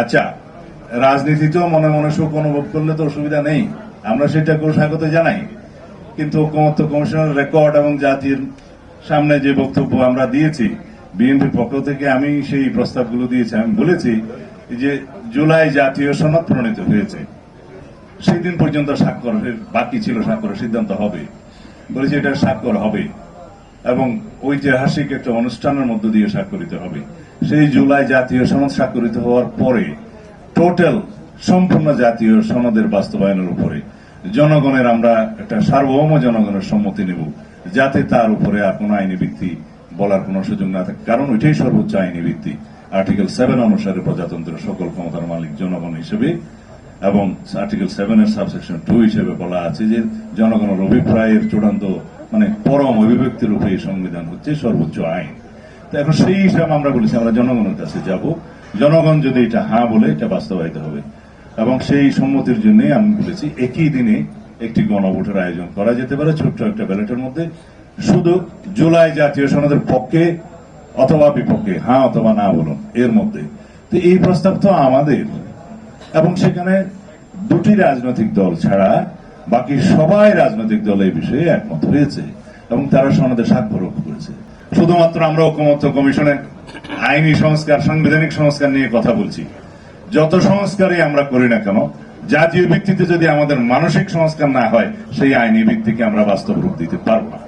আচ্ছা রাজনীতিতেও মনে মনে সুখ অনুভব করলে তো অসুবিধা নেই। আমরা সেটাকেও স্বাগত জানাই। কিন্তু ঐক্যমত্য কমিশনের রেকর্ড এবং জাতির সামনে যে বক্তব্য আমরা দিয়েছি, বিএনপির পক্ষ থেকে আমি সেই প্রস্তাবগুলো দিয়েছি। আমি বলেছি যে জুলাই জাতীয় সনদ প্রণীত হয়েছে। সেই দিন পর্যন্ত স্বাক্ষর বাকি ছিল, স্বাক্ষরের সিদ্ধান্ত হবে। বলেছি এটা স্বাক্ষর হবে। এবং ঐতিহাসিক একটা অনুষ্ঠানের মধ্য দিয়ে স্বাক্ষরিত হবে। সেই জুলাই জাতীয় সনদ স্বাক্ষরিত হওয়ার পরে টোটাল সম্পূর্ণ জাতীয় সনদের বাস্তবায়নের উপরে জনগণের আমরা একটা সার্বভৌম জনগণের সম্মতি নেব, যাতে তার উপরে আর কোনো আইনি ভিত্তি বলার কোনো সুযোগ না থাকে। কারণ ওইটাই সর্বোচ্চ আইনি ভিত্তি। আর্টিকেল সেভেন অনুসারে প্রজাতন্ত্রের সকল ক্ষমতার মালিক জনগণ হিসেবে এবং আর্টিকেল সেভেন এর সাবসেকশন টু হিসেবে বলা আছে যে জনগণের অভিপ্রায়ের চূড়ান্ত মানে পরম অভিব্যক্তির উপরে এই সংবিধান হচ্ছে সর্বোচ্চ আইন। তো এখন সেই হিসাবে আমরা বলেছি, আমরা জনগণের কাছে যাব। জনগণ যদি এটা হ্যাঁ বলে, এটা বাস্তবায়িত হবে। এবং সেই সম্মতির জন্য আমি বলেছি, একই দিনে একটি গণভোটের আয়োজন করা যেতে পারে ছোট্ট একটা ব্যালেটের মধ্যে। শুধু জুলাই জাতীয় সনদের পক্ষে অথবা বিপক্ষে হ্যাঁ অথবা না বলুন, এর মধ্যে। তো এই প্রস্তাব তো আমাদের। এবং সেখানে দুটি রাজনৈতিক দল ছাড়া বাকি সবাই রাজনৈতিক দল এই বিষয়ে একমত হয়েছে এবং তারা সনদে স্বাক্ষরও করেছে। শুধুমাত্র আমরা ঐক্যমত্য কমিশনের আইনি সংস্কার, সাংবিধানিক সংস্কার নিয়ে কথা বলছি। যত সংস্কারই আমরা করি না কেন, জাতীয় ভিত্তিতে যদি আমাদের মানসিক সংস্কার না হয়, সেই আইনি ভিত্তিকে আমরা বাস্তব রূপ দিতে পারব না।